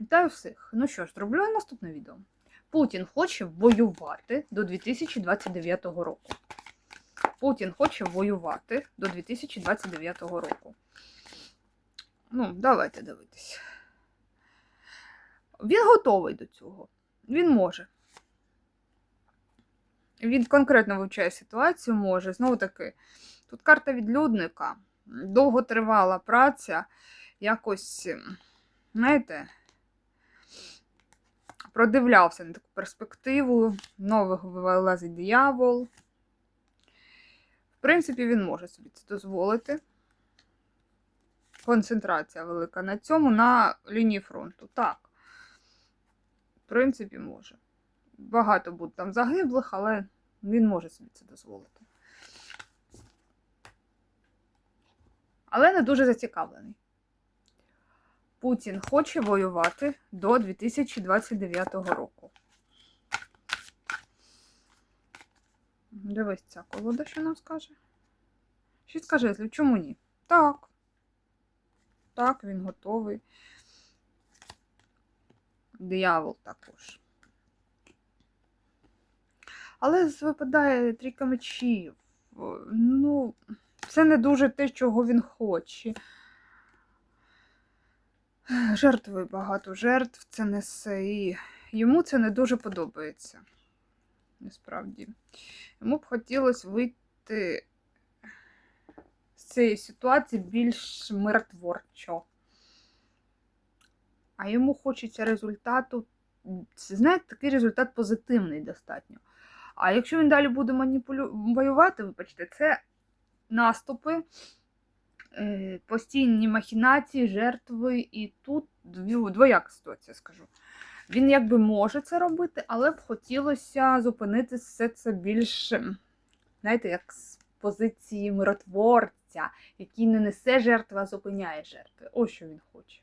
Вітаю всіх. Ну що ж, зроблю я наступне відео. Путін хоче воювати до 2029 року. Путін хоче воювати до 2029 року. Ну, давайте дивитись. Він готовий до цього. Він може. Він конкретно вивчає ситуацію, може. Знову таки, тут карта відлюдника, довготривала праця, якось, ем, знаєте, продивлявся на таку перспективу, нових вилазить диявол. В принципі, він може собі це дозволити. Концентрація велика на цьому, на лінії фронту. Так. В принципі, може. Багато буде там загиблих, але він може собі це дозволити. Але не дуже зацікавлений. Путін хоче воювати до 2029 року. Дивись, ця колода, що нам скаже. Що скаже, чому ні? Так. Так, він готовий. Диявол також. Але випадає трійка мечів. Ну, це не дуже те, чого він хоче. Жертви багато жертв це несе, і йому це не дуже подобається. Насправді. Йому б хотілося вийти з цієї ситуації більш миротворчо. А йому хочеться результату. Знаєте, такий результат позитивний достатньо. А якщо він далі буде маніпулю... воювати, вибачте, це наступи, постійні махінації, жертви, і тут двояка ситуація, скажу. Він якби може це робити, але б хотілося зупинити все це більш, ем, знаєте, як з позиції миротворця, який не несе жертви, а зупиняє жертви. Ось що він хоче.